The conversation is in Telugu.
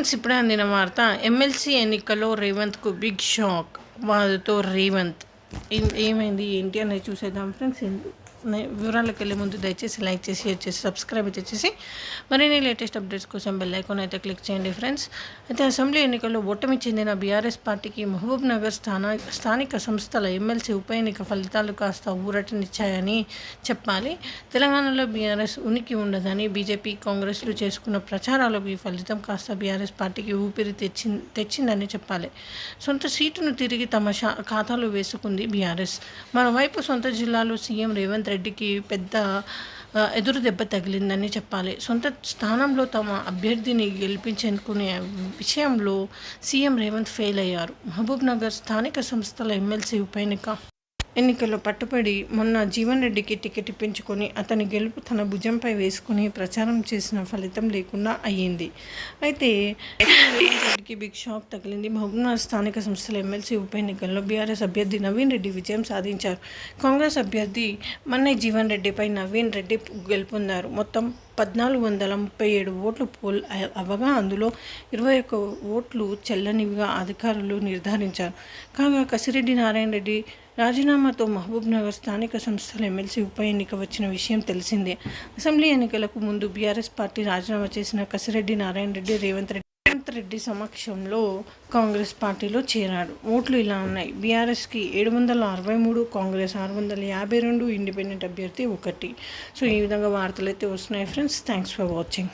ఫ్రెండ్స్ ఇప్పుడే వార్త. ఎమ్మెల్సీ ఎన్నికల్లో రేవంత్కు బిగ్ షాక్. వారితో రేవంత్ ఏమైంది ఏంటి అనేది చూసేద్దాం ఫ్రెండ్స్ ఏంటి వివరాలకు వెళ్ళే ముందు దయచేసి లైక్ చేసి షేర్ చేసి సబ్స్క్రైబ్ అయితే చేసి మరిన్ని లేటెస్ట్ అప్డేట్స్ కోసం బెల్ ఐకాన్ అయితే క్లిక్ చేయండి ఫ్రెండ్స్. అయితే అసెంబ్లీ ఎన్నికల్లో ఓటమి చెందిన బీఆర్ఎస్ పార్టీకి మహబూబ్ నగర్ స్థాన స్థానిక సంస్థల ఎమ్మెల్సీ ఉప ఎన్నిక ఫలితాలు కాస్త ఊరటనిచ్చాయని చెప్పాలి. తెలంగాణలో బీఆర్ఎస్ ఉనికి ఉండదని బీజేపీ కాంగ్రెస్లు చేసుకున్న ప్రచారాలకు ఈ ఫలితం కాస్త బీఆర్ఎస్ పార్టీకి ఊపిరి తెచ్చి తెచ్చిందని చెప్పాలి. సొంత సీటును తిరిగి తమ ఖాతాలో వేసుకుంది బీఆర్ఎస్. మరోవైపు సొంత జిల్లాలో సీఎం రేవంత్ రెడ్డికి పెద్ద ఎదురు దెబ్బ తగిలిందని చెప్పాలి. సొంత స్థానంలో తమ అభ్యర్థిని గెలిపించుకునే విషయంలో సీఎం రేవంత్ ఫెయిల్ అయ్యారు. మహబూబ్ నగర్ స్థానిక సంస్థల ఎమ్మెల్సీ ఉప ఎన్నిక ఎన్నికల్లో పట్టుబడి మొన్న జీవన్ రెడ్డికి టికెట్ ఇప్పించుకొని అతని గెలుపు తన భుజంపై వేసుకుని ప్రచారం చేసిన ఫలితం లేకుండా అయ్యింది. అయితే రెడ్డికి బిగ్ షాక్ తగిలింది. మహబూబ్నగర్ స్థానిక సంస్థల ఎమ్మెల్సీ ఉప ఎన్నికల్లో బీఆర్ఎస్ అభ్యర్థి నవీన్ రెడ్డి విజయం సాధించారు. కాంగ్రెస్ అభ్యర్థి మన్నయ్య జీవన్ రెడ్డిపై నవీన్ రెడ్డి గెలుపొందారు. మొత్తం పద్నాలుగు వందల ముప్పై ఏడు ఓట్లు పోల్ అవ్వగా అవగా అందులో ఇరవై ఒక్క ఓట్లు చెల్లనివిగా అధికారులు నిర్ధారించారు. కాగా కసిరెడ్డి నారాయణ రెడ్డి రాజీనామాతో మహబూబ్నగర్ స్థానిక సంస్థల ఎమ్మెల్సీ ఉప ఎన్నిక వచ్చిన విషయం తెలిసిందే. అసెంబ్లీ ఎన్నికలకు ముందు బీఆర్ఎస్ పార్టీ రాజీనామా చేసిన కసిరెడ్డి నారాయణ రెడ్డి రేవంత్ రెడ్డి రేవంత్ రెడ్డి సమక్షంలో కాంగ్రెస్ పార్టీలో చేరాడు. ఓట్లు ఇలా ఉన్నాయి. బీఆర్ఎస్కి ఏడు వందల అరవై మూడు కాంగ్రెస్ ఆరు వందల యాభై రెండు ఇండిపెండెంట్ అభ్యర్థి ఒకటి. సో ఈ విధంగా వార్తలు అయితే వస్తున్నాయి ఫ్రెండ్స్. Thanks for watching.